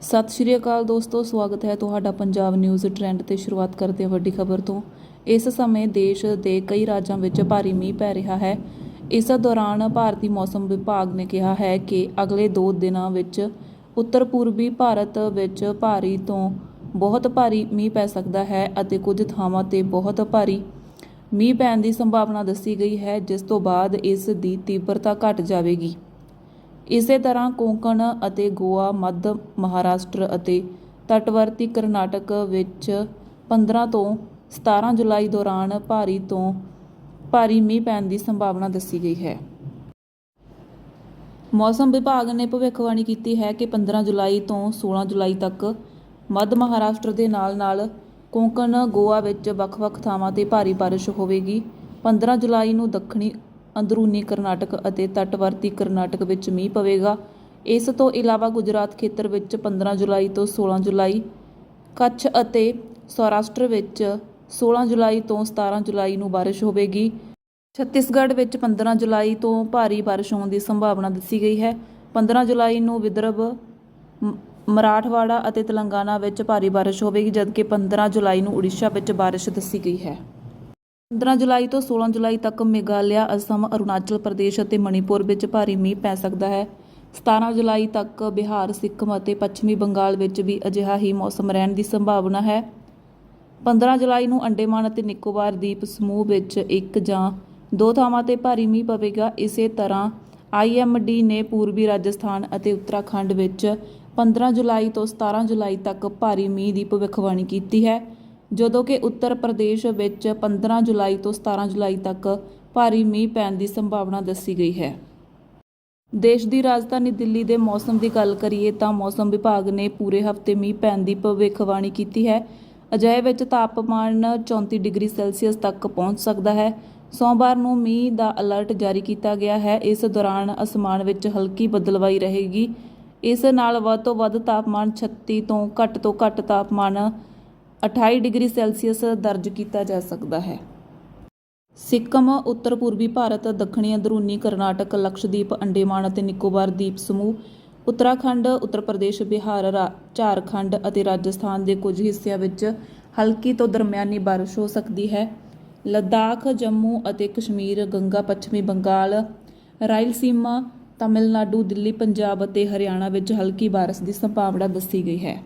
ਸਤਿ ਸ਼੍ਰੀ ਅਕਾਲ ਦੋਸਤੋ, ਸਵਾਗਤ ਹੈ ਤੁਹਾਡਾ ਪੰਜਾਬ ਨਿਊਜ਼ ਟ੍ਰੈਂਡ ਤੇ ਸ਼ੁਰੂਆਤ ਕਰਦੇ ਹਾਂ ਵੱਡੀ ਖਬਰ ਤੋਂ। ਇਸ ਸਮੇਂ ਦੇਸ਼ ਦੇ ਕਈ ਰਾਜਾਂ ਵਿੱਚ ਭਾਰੀ ਮੀਂਹ ਪੈ ਰਿਹਾ ਹੈ। ਇਸ ਦੌਰਾਨ ਭਾਰਤੀ ਮੌਸਮ ਵਿਭਾਗ ਨੇ ਕਿਹਾ ਹੈ ਕਿ ਅਗਲੇ 2 ਦਿਨਾਂ ਵਿੱਚ ਉੱਤਰ ਪੂਰਬੀ ਭਾਰਤ ਵਿੱਚ ਭਾਰੀ ਤੋਂ ਬਹੁਤ ਭਾਰੀ ਮੀਂਹ ਪੈ ਸਕਦਾ ਹੈ ਅਤੇ ਕੁਝ ਥਾਵਾਂ ਤੇ ਬਹੁਤ ਭਾਰੀ ਮੀਂਹ ਪੈਣ ਦੀ ਸੰਭਾਵਨਾ ਦੱਸੀ ਗਈ ਹੈ, ਜਿਸ ਤੋਂ ਬਾਅਦ ਇਸ ਦੀ ਤੀਬਰਤਾ ਘਟ ਜਾਵੇਗੀ। ਇਸੇ ਤਰ੍ਹਾਂ ਕੋਂਕਣ ਅਤੇ ਗੋਆ, ਮੱਧ ਮਹਾਰਾਸ਼ਟਰ ਅਤੇ ਤਟਵਰਤੀ ਕਰਨਾਟਕ ਵਿੱਚ 15 ਤੋਂ 17 ਜੁਲਾਈ ਦੌਰਾਨ ਭਾਰੀ ਤੋਂ ਭਾਰੀ ਮੀਂਹ ਪੈਣ ਦੀ ਸੰਭਾਵਨਾ ਦੱਸੀ ਗਈ ਹੈ। ਮੌਸਮ ਵਿਭਾਗ ਨੇ ਭਵਿੱਖਬਾਣੀ ਕੀਤੀ ਹੈ ਕਿ 15 ਜੁਲਾਈ ਤੋਂ 16 ਜੁਲਾਈ ਤੱਕ ਮੱਧ ਮਹਾਰਾਸ਼ਟਰ ਦੇ ਨਾਲ-ਨਾਲ ਕੋਂਕਣ, ਗੋਆ ਵਿੱਚ ਵੱਖ-ਵੱਖ ਥਾਵਾਂ ਤੇ ਭਾਰੀ ਬਾਰਿਸ਼ ਹੋਵੇਗੀ। 15 ਜੁਲਾਈ ਨੂੰ ਦੱਖਣੀ ਅੰਦਰੂਨੀ ਕਰਨਾਟਕ ਅਤੇ ਤਟਵਰਤੀ ਕਰਨਾਟਕ ਵਿੱਚ ਮੀਂਹ ਪਵੇਗਾ। ਇਸ ਤੋਂ ਇਲਾਵਾ ਗੁਜਰਾਤ ਖੇਤਰ ਵਿੱਚ 15 ਜੁਲਾਈ ਤੋਂ 16 ਜੁਲਾਈ, ਕੱਛ ਅਤੇ ਸੌਰਾਸ਼ਟਰ ਵਿੱਚ 16 ਜੁਲਾਈ ਤੋਂ 17 ਜੁਲਾਈ ਨੂੰ ਬਾਰਿਸ਼ ਹੋਵੇਗੀ। ਛੱਤੀਸਗੜ੍ਹ ਵਿੱਚ 15 ਜੁਲਾਈ ਤੋਂ ਭਾਰੀ ਬਾਰਿਸ਼ ਹੋਣ ਦੀ ਸੰਭਾਵਨਾ ਦੱਸੀ ਗਈ ਹੈ। 15 ਜੁਲਾਈ ਨੂੰ ਵਿਦਰਭ ਮਰਾਠਵਾੜਾ ਅਤੇ ਤੇਲੰਗਾਨਾ ਵਿੱਚ ਭਾਰੀ ਬਾਰਿਸ਼ ਹੋਵੇਗੀ, ਜਦਕਿ 15 ਜੁਲਾਈ ਨੂੰ ਉੜੀਸਾ ਵਿੱਚ ਬਾਰਿਸ਼ ਦੱਸੀ ਗਈ ਹੈ। 15 ਜੁਲਾਈ ਤੋਂ 16 ਜੁਲਾਈ ਤੱਕ ਮੇਘਾਲਿਆ, ਅਸਮ, ਅਰੁਣਾਚਲ ਪ੍ਰਦੇਸ਼ ਅਤੇ ਮਣੀਪੁਰ ਵਿੱਚ ਭਾਰੀ ਮੀਂਹ ਪੈ ਸਕਦਾ ਹੈ। 17 ਜੁਲਾਈ ਤੱਕ ਬਿਹਾਰ, ਸਿੱਕਮ ਅਤੇ ਪੱਛਮੀ ਬੰਗਾਲ ਵਿੱਚ ਵੀ ਅਜਿਹਾ ਹੀ ਮੌਸਮ ਰਹਿਣ ਦੀ ਸੰਭਾਵਨਾ ਹੈ। 15 ਜੁਲਾਈ ਨੂੰ ਅੰਡੇਮਾਨ ਅਤੇ ਨਿਕੋਬਾਰ ਦੀਪ ਸਮੂਹ ਵਿੱਚ ਇੱਕ ਜਾਂ ਦੋ ਥਾਵਾਂ ਤੇ ਭਾਰੀ ਮੀਂਹ ਪਵੇਗਾ। ਇਸੇ ਤਰ੍ਹਾਂ ਆਈਐਮਡੀ ਨੇ ਪੂਰਬੀ ਰਾਜਸਥਾਨ ਅਤੇ ਉੱਤਰਾਖੰਡ ਵਿੱਚ 15 ਜੁਲਾਈ ਤੋਂ 17 ਜੁਲਾਈ ਤੱਕ ਭਾਰੀ ਮੀਂਹ ਦੀ ਭਵਿੱਖਬਾਣੀ ਕੀਤੀ ਹੈ। ਜਦੋਂ ਕਿ ਉੱਤਰ ਪ੍ਰਦੇਸ਼ ਵਿੱਚ 15 ਜੁਲਾਈ ਤੋਂ 17 ਜੁਲਾਈ ਤੱਕ ਭਾਰੀ ਮੀਂਹ ਪੈਣ ਦੀ ਸੰਭਾਵਨਾ ਦੱਸੀ ਗਈ ਹੈ। ਦੇਸ਼ ਦੀ ਰਾਜਧਾਨੀ ਦਿੱਲੀ ਦੇ ਮੌਸਮ ਦੀ ਗੱਲ ਕਰੀਏ ਤਾਂ ਮੌਸਮ ਵਿਭਾਗ ਨੇ ਪੂਰੇ ਹਫ਼ਤੇ ਮੀਂਹ ਪੈਣ ਦੀ ਭਵਿੱਖਬਾਣੀ ਕੀਤੀ ਹੈ। ਅਜਿਹੇ ਵਿੱਚ ਤਾਪਮਾਨ 34 ਡਿਗਰੀ ਸੈਲਸੀਅਸ ਤੱਕ ਪਹੁੰਚ ਸਕਦਾ ਹੈ। ਸੋਮਵਾਰ ਨੂੰ ਮੀਂਹ ਦਾ ਅਲਰਟ ਜਾਰੀ ਕੀਤਾ ਗਿਆ ਹੈ। ਇਸ ਦੌਰਾਨ ਅਸਮਾਨ ਵਿੱਚ ਹਲਕੀ ਬਦਲਵਾਈ ਰਹੇਗੀ। ਇਸ ਨਾਲ ਵੱਧ ਤੋਂ ਵੱਧ ਤਾਪਮਾਨ 36 ਤੋਂ ਘੱਟ ਤੋਂ ਘੱਟ ਤਾਪਮਾਨ 28 ਡਿਗਰੀ ਸੈਲਸੀਅਸ ਦਰਜ ਕੀਤਾ ਜਾ ਸਕਦਾ ਹੈ। ਸਿੱਕਮ, ਉੱਤਰ ਪੂਰਬੀ ਭਾਰਤ, ਦੱਖਣੀ ਅੰਦਰੂਨੀ ਕਰਨਾਟਕ, ਲਕਸ਼ਦੀਪ, ਅੰਡੇਮਾਨ ਅਤੇ ਨਿਕੋਬਾਰ ਦੀਪ ਸਮੂਹ, ਉੱਤਰਾਖੰਡ, ਉੱਤਰ ਪ੍ਰਦੇਸ਼, ਬਿਹਾਰ, ਰਾ- ਝਾਰਖੰਡ ਅਤੇ ਰਾਜਸਥਾਨ ਦੇ ਕੁਝ ਹਿੱਸਿਆਂ ਵਿੱਚ ਹਲਕੀ ਤੋਂ ਦਰਮਿਆਨੀ ਬਾਰਿਸ਼ ਹੋ ਸਕਦੀ ਹੈ। ਲਦਾਖ, ਜੰਮੂ ਅਤੇ ਕਸ਼ਮੀਰ, ਗੰਗਾ, ਪੱਛਮੀ ਬੰਗਾਲ, ਰਾਇਲਸੀਮਾ, ਤਾਮਿਲਨਾਡੂ, ਦਿੱਲੀ, ਪੰਜਾਬ ਅਤੇ ਹਰਿਆਣਾ ਵਿੱਚ ਹਲਕੀ ਬਾਰਿਸ਼ ਦੀ ਸੰਭਾਵਨਾ ਦੱਸੀ ਗਈ ਹੈ।